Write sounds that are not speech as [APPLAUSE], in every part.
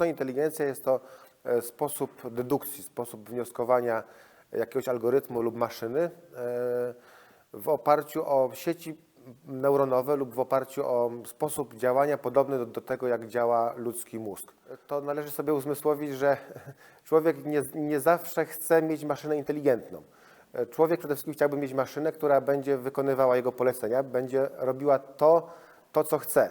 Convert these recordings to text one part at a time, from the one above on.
Sztuczna inteligencja jest to e, sposób dedukcji, sposób wnioskowania jakiegoś algorytmu lub maszyny e, w oparciu o sieci neuronowe lub w oparciu o sposób działania podobny do, do tego, jak działa ludzki mózg. To należy sobie uzmysłowić, że [LAUGHS] człowiek nie, nie zawsze chce mieć maszynę inteligentną. E, Człowiek przede wszystkim chciałby mieć maszynę, która będzie wykonywała jego polecenia, będzie robiła to, to co chce.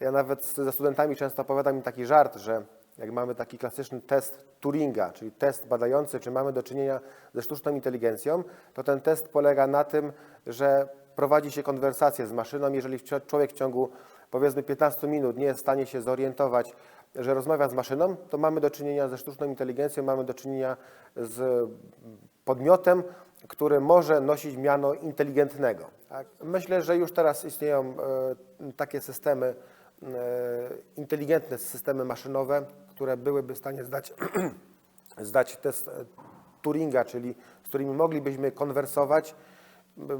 Ja nawet ze studentami często opowiadam im taki żart, że jak mamy taki klasyczny test Turinga, czyli test badający, czy mamy do czynienia ze sztuczną inteligencją, to ten test polega na tym, że prowadzi się konwersację z maszyną. Jeżeli człowiek w ciągu powiedzmy 15 minut nie jest w stanie się zorientować, że rozmawia z maszyną, to mamy do czynienia ze sztuczną inteligencją, mamy do czynienia z podmiotem, który może nosić miano inteligentnego. Tak? Myślę, że już teraz istnieją e, takie systemy, inteligentne systemy maszynowe, które byłyby w stanie zdać, [CLEARS THROAT] zdać test e, Turinga, czyli z którymi moglibyśmy konwersować,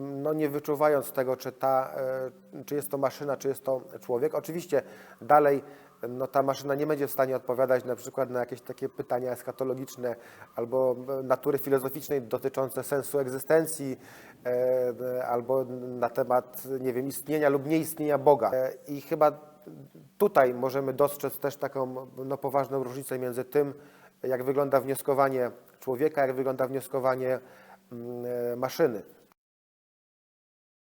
no nie wyczuwając tego, czy, ta, e, czy jest to maszyna, czy jest to człowiek. Oczywiście dalej no, ta maszyna nie będzie w stanie odpowiadać na przykład na jakieś takie pytania eschatologiczne albo e, natury filozoficznej dotyczące sensu egzystencji, e, albo na temat, nie wiem, istnienia lub nieistnienia Boga. E, I chyba tutaj możemy dostrzec też taką no, poważną różnicę między tym, jak wygląda wnioskowanie człowieka, jak wygląda wnioskowanie mm, e, maszyny.